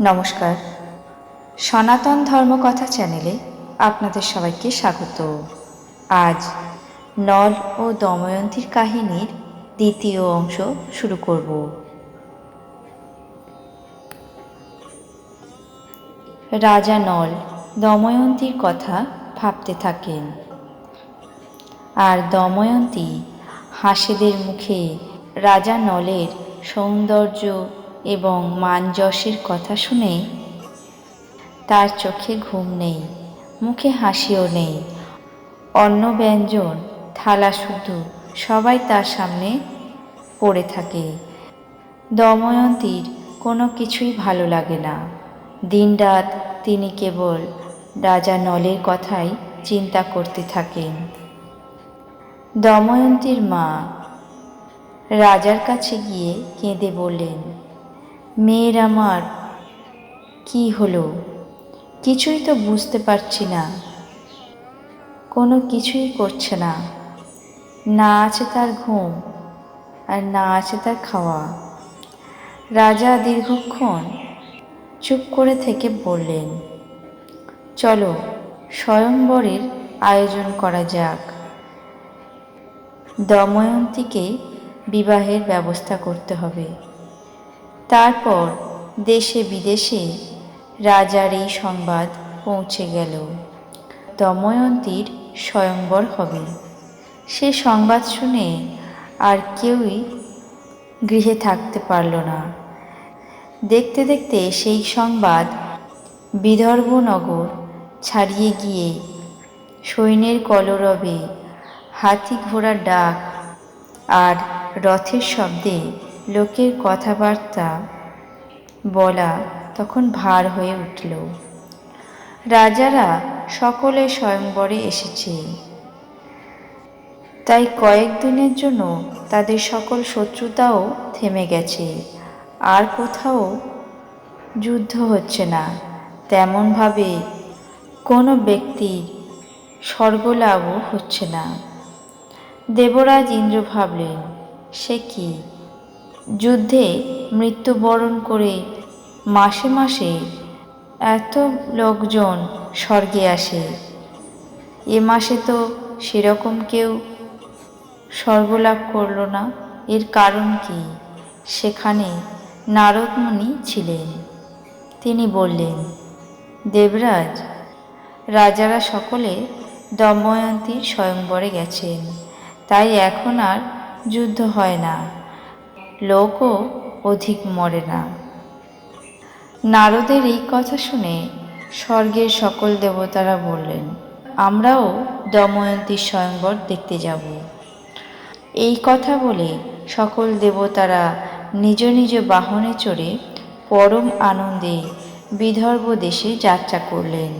নমস্কার। সনাতন ধর্মকথা চ্যানেলে আপনাদের সবাইকে স্বাগত। আজ নল ও দময়ন্তীর কাহিনীর দ্বিতীয় অংশ শুরু করব। রাজা নল দময়ন্তীর কথা ভাবতে থাকেন। আর দময়ন্তী হাসেদের মুখে রাজা নলের সৌন্দর্য এবং মানযশের কথা শুনে তার চোখে ঘুম নেই, মুখে হাসিও নেই। অন্ন, ব্যঞ্জন, থালা শুদ্ধ সবাই তার সামনে পড়ে থাকে। দময়ন্তীর কোনো কিছুই ভালো লাগে না। দিনরাত তিনি কেবল রাজা নলের কথাই চিন্তা করতে থাকেন। দময়ন্তীর মা রাজার কাছে গিয়ে কেঁদে বললেন মেয়ের আমার, কি হলো? কিছুই তো বুঝতে পারছি না। কোনো কিছুই করছে না। না আছে তার ঘুম আর না আছে তার খাওয়া। রাজা দীর্ঘক্ষণ চুপ করে থেকে বললেন, চলো স্বয়ংবরের আয়োজন করা যাক। দময়ন্তীকে বিবাহের ব্যবস্থা করতে হবে। তারপর দেশে বিদেশে রাজার এই সংবাদ পৌঁছে গেল। দময়ন্তীর স্বয়ংবর হবে। সে সংবাদ শুনে আর কেউই গৃহে থাকতে পারল না। দেখতে দেখতে সেই সংবাদ বিদর্ভনগর ছাড়িয়ে গিয়ে সৈন্যের কলরবে হাতি ঘোড়ার ডাক আর রথের শব্দে লোকের কথাবার্তা বলা তখন ভার হয়ে উঠল। রাজারা সকলে স্বয়ংবরে এসেছে। তাই কয়েকদিনের জন্য তাদের সকল শত্রুতাও থেমে গেছে। আর কোথাও যুদ্ধ হচ্ছে না। তেমনভাবে কোনো ব্যক্তির স্বর্গলাভও হচ্ছে না। দেবরাজ ইন্দ্র ভাবলেন, সে কি? যুদ্ধে মৃত্যুবরণ করে মাসে মাসে এত লোকজন স্বর্গে আসে। এ মাসে তো সেরকম কেউ স্বর্গলাভ করল না। এর কারণ কি? সেখানে নারদমণি ছিলেন। তিনি বললেন, দেবরাজ, রাজারা সকলে দময়ন্তীর স্বয়ংবরে গেছেন। তাই এখন আর যুদ্ধ হয় না। লোকও অধিক মরে না। নারদের এই কথা শুনে স্বর্গের সকল দেবতারা বললেন, আমরাও দময়ন্তী স্বয়ংবর দেখতে যাব। এই কথা বলে সকল দেবতারা নিজ নিজ বাহনে চড়ে পরম আনন্দে বিদর্ভ দেশে যাত্রা করলেন।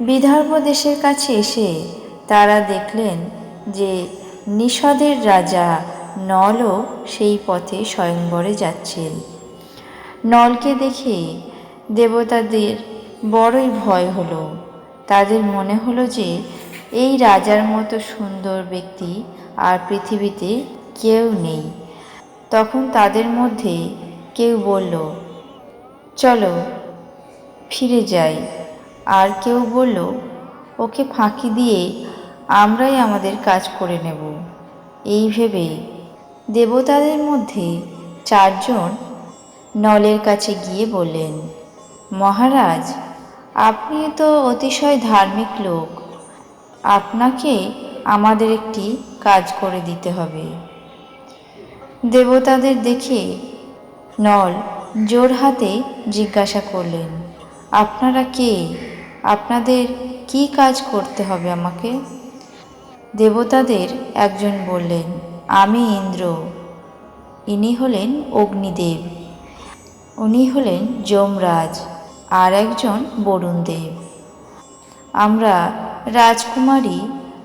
বিদর্ভ দেশের কাছে এসে তারা দেখলেন যে নিষদের রাজা নলও সেই পথে স্বয়ংবরে যাচ্ছেন নলকে দেখে দেবতাদের বড়ই ভয় হলো। তাদের মনে হলো যে, এই রাজার মতো সুন্দর ব্যক্তি আর পৃথিবীতে কেউ নেই। তখন তাদের মধ্যে কেউ বলল, চলো, ফিরে যাই। আর কেউ বলল, ওকে ফাঁকি দিয়ে আমরাই আমাদের কাজ করে নেব। এই ভেবে দেবতাদের মধ্যে চারজন নলের কাছে গিয়ে বললেন, মহারাজ, আপনি তো অতিশয় ধার্মিক লোক। আপনাকে আমাদের একটি কাজ করে দিতে হবে দেবতাদের দেখে নল জোর হাতে জিজ্ঞাসা করলেন, আপনারা কে? আপনাদের কি কাজ করতে হবে আমাকে দেবতাদের একজন বললেন আমি ইন্দ্র। ইনি হলেন অগ্নিদেব। উনি হলেন যমরাজ আর একজন বরুণ দেব আমরা রাজকুমারী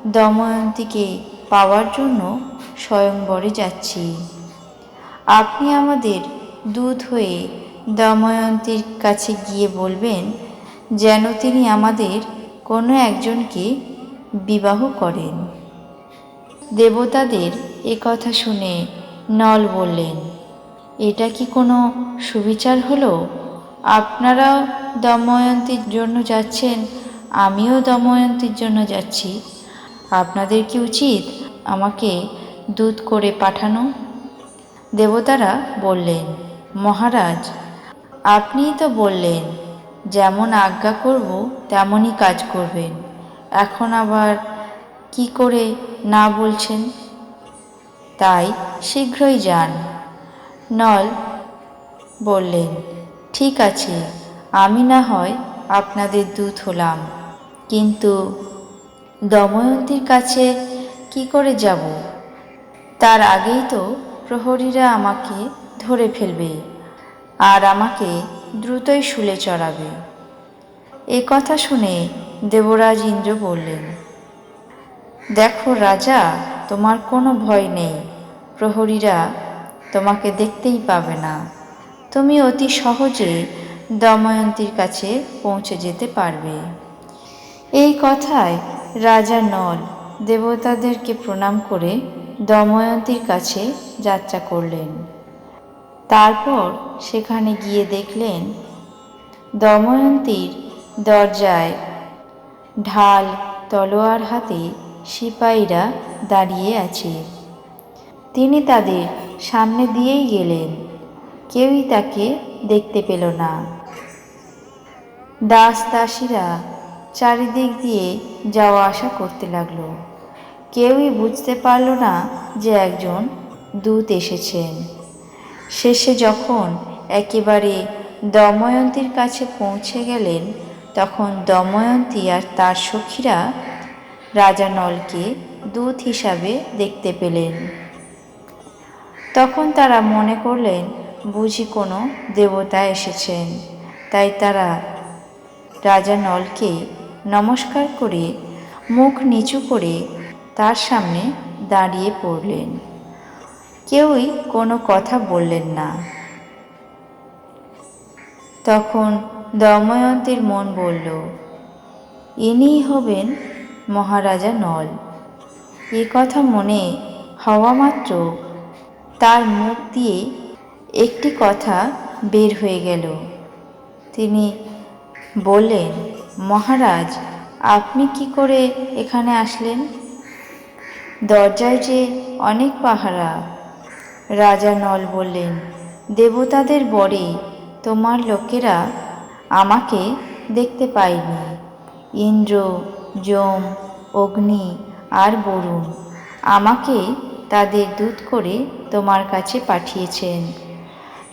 দময়ন্তীকে পাওয়ার জন্য স্বয়ংবরে যাচ্ছি। আপনি আমাদের দূত হয়ে দময়ন্তীর কাছে গিয়ে বলবেন যেন তিনি আমাদের কোনো একজনকে বিবাহ করেন। দেবতাদের এ কথা শুনে নল বললেন, এটা কি কোনো সুবিচার হলো? আপনারাও দময়ন্তীর জন্য যাচ্ছেন, আমিও দময়ন্তীর জন্য যাচ্ছি। আপনাদের কি উচিত আমাকে দূত করে পাঠানো? দেবতারা বললেন, মহারাজ, আপনিই তো বললেন, যেমন আজ্ঞা করব, তেমনই কাজ করবেন। এখন আবার কি করে না বলছেন? তাই শীঘ্রই যান। নল বললেন, ঠিক আছে, আমি না হয় আপনাদের দূত হলাম। কিন্তু দময়ন্তীর কাছে কি করে যাব? তার আগেই তো প্রহরীরা আমাকে ধরে ফেলবে আর আমাকে দ্রুতই শুলে চড়াবে। এ কথা শুনে দেবরাজ ইন্দ্র বললেন, দেখো রাজা তোমার কোনো ভয় নেই। প্রহরীরা তোমাকে দেখতেই পাবে না। তুমি অতি সহজে দময়ন্তীর কাছে পৌঁছে যেতে পারবে। এই কথায় রাজা নল দেবতাদেরকে প্রণাম করে দময়ন্তীর কাছে যাত্রা করলেন। তারপর সেখানে গিয়ে দেখলেন দময়ন্তীর দরজায় ঢাল তলোয়ার হাতে সিপাহীরা দাঁড়িয়ে আছে। তিনি তাদের সামনে দিয়েই গেলেন। কেউই তাকে দেখতে পেল না। দাস দাসীরা চারিদিক দিয়ে যাওয়া আসা করতে লাগল। কেউই বুঝতে পারল না যে একজন দূত এসেছেন। শেষে যখন একেবারে দময়ন্তীর কাছে পৌঁছে গেলেন, তখন দময়ন্তী আর তার সখীরা রাজা নলকে দূত হিসাবে দেখতে পেলেন। তখন তারা মনে করলেন, বুঝি কোনো দেবতা এসেছেন। তাই তারা রাজা নলকে নমস্কার করে মুখ নিচু করে তার সামনে দাঁড়িয়ে পড়লেন। কেউই কোনো কথা বললেন না। তখন দময়ন্তীর মন বলল, ইনিই হবেন মহারাজা নল। এ কথা মনে হওয়া মাত্র তার মুখ দিয়ে একটি কথা বের হয়ে গেল। তিনি বললেন, মহারাজ, আপনি কি করে এখানে আসলেন? দরজায় যে অনেক পাহারা, রাজা নল বললেন, দেবতাদের বরে তোমার লোকেরা আমাকে দেখতে পায়নি। ইন্দ্র যম, অগ্নি আর বরুণ আমাকে তাদের দূত করে তোমার কাছে পাঠিয়েছেন।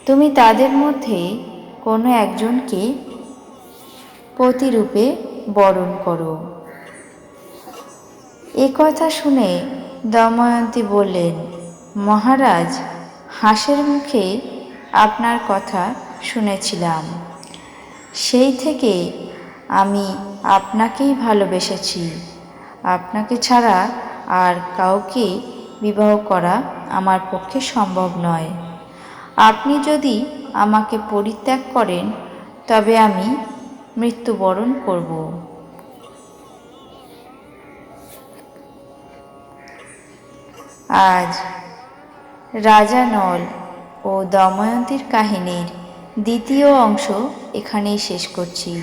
তুমি তাদের মধ্যে কোনো একজনকে প্রতিরূপে বরণ করো। এ কথা শুনে দময়ন্তী বললেন, মহারাজ, হাঁসের মুখে আপনার কথা শুনেছিলাম। সেই থেকে আমি আপনাকেই ভালোবেসেছি। আপনাকে ছাড়া আর কাউকে বিবাহ করা আমার পক্ষে সম্ভব নয়। আপনি যদি আমাকে পরিত্যাগ করেন, তবে আমি মৃত্যুবরণ করব। আজ রাজা নল ও দময়ন্তীর কাহিনীর দ্বিতীয় অংশ এখানেই শেষ করছি।